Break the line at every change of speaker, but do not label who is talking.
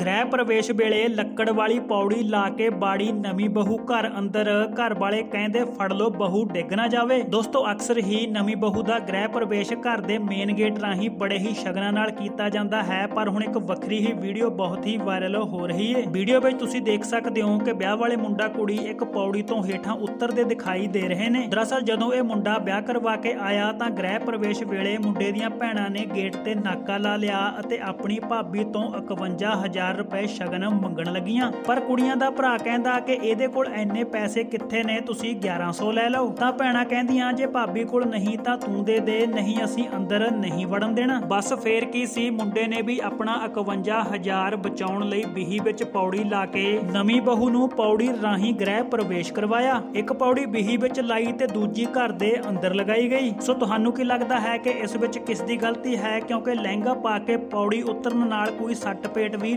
ਗ੍ਰਹਿ ਪ੍ਰਵੇਸ਼ ਵੇਲੇ ਲੱਕੜ ਵਾਲੀ ਪੌੜੀ ਲਾ ਕੇ ਬਾੜੀ ਨਵੀਂ ਬਹੂ ਘਰ ਅੰਦਰ ਘਰ ਵਾਲੇ ਕਹਿੰਦੇ, ਫੜ ਲੋ ਬਹੂ, ਡਿੱਗ ਨਾ ਜਾਵੇ। ਦੋਸਤੋ, ਅਕਸਰ ਹੀ ਨਵੀਂ ਬਹੂ ਦਾ ਗ੍ਰਹਿ ਪ੍ਰਵੇਸ਼ ਘਰ ਦੇ ਮੇਨ ਗੇਟ ਰਾਹੀਂ ਬੜੇ ਹੀ ਸ਼ਗਨਾਂ ਨਾਲ ਕੀਤਾ ਜਾਂਦਾ ਹੈ, ਪਰ ਹੁਣ ਇੱਕ ਵੱਖਰੀ ਹੀ ਵੀਡੀਓ ਬਹੁਤ ਹੀ ਵਾਇਰਲ ਹੋ ਰਹੀ ਹੈ ਵੀਡੀਓ ਵਿੱਚ ਤੁਸੀਂ ਦੇਖ ਸਕਦੇ ਹੋ ਕਿ ਵਿਆਹ ਵਾਲੇ ਮੁੰਡਾ ਕੁੜੀ ਇੱਕ ਪੌੜੀ ਤੋਂ ਹੇਠਾਂ ਉਤਰਦੇ ਦਿਖਾਈ ਦੇ ਰਹੇ ਨੇ। ਦਰਅਸਲ, ਜਦੋਂ ਇਹ ਮੁੰਡਾ ਵਿਆਹ ਕਰਵਾ ਕੇ ਆਇਆ ਤਾਂ ਗ੍ਰਹਿ ਪ੍ਰਵੇਸ਼ ਵੇਲੇ ਮੁੰਡੇ ਦੀਆਂ ਭੈਣਾਂ ਨੇ ਗੇਟ ਤੇ ਨਾਕਾ ਲਾ ਲਿਆ ਅਤੇ ਆਪਣੀ ਭਾਬੀ ਤੋਂ 51000 ਰੁਪਏ ਸ਼ਗਨ ਮੰਗਣ ਲੱਗੀਆਂ। ਪਰ ਕੁੜੀਆਂ ਦਾ ਭਰਾ ਕਹਿੰਦਾ ਕਿ ਇਹਦੇ ਕੋਲ ਐਨੇ ਪੈਸੇ ਕਿੱਥੇ ਨੇ, ਤੁਸੀਂ 1100 ਲੈ ਲਓ। ਤਾਂ ਭੈਣਾਂ ਕਹਿੰਦੀਆਂ, ਜੇ ਭਾਬੀ ਕੋਲ ਨਹੀਂ ਤਾਂ ਤੂੰ ਦੇ ਦੇ, ਨਹੀਂ ਅਸੀਂ ਅੰਦਰ ਨਹੀਂ ਵੜਨ ਦੇਣਾ। ਬਸ ਫੇਰ ਕੀ ਸੀ, ਮੁੰਡੇ ਨੇ ਵੀ ਆਪਣਾ 51000 ਬਚਾਉਣ ਲਈ ਬਿਹੀ ਵਿੱਚ ਪੌੜੀ ਲਾ ਕੇ ਨਵੀਂ ਬਹੂ ਨੂੰ ਪੌੜੀ ਰਾਹੀਂ ਗ੍ਰਹਿ ਪ੍ਰਵੇਸ਼ ਕਰਵਾਇਆ। ਇੱਕ ਪੌੜੀ ਬਿਹੀ ਵਿੱਚ ਲਾਈ ਤੇ ਦੂਜੀ ਘਰ ਦੇ ਅੰਦਰ ਲਗਾਈ ਗਈ। ਸੋ ਤੁਹਾਨੂੰ ਕੀ ਲੱਗਦਾ ਹੈ ਕਿ ਇਸ ਵਿੱਚ ਕਿਸ ਦੀ ਗਲਤੀ ਹੈ? ਕਿਉਂਕਿ ਲਹਿੰਗਾ ਪਾ ਕੇ ਪੌੜੀ ਉਤਰਨ ਨਾਲ ਕੋਈ ਸੱਟ ਪੇਟ ਵੀ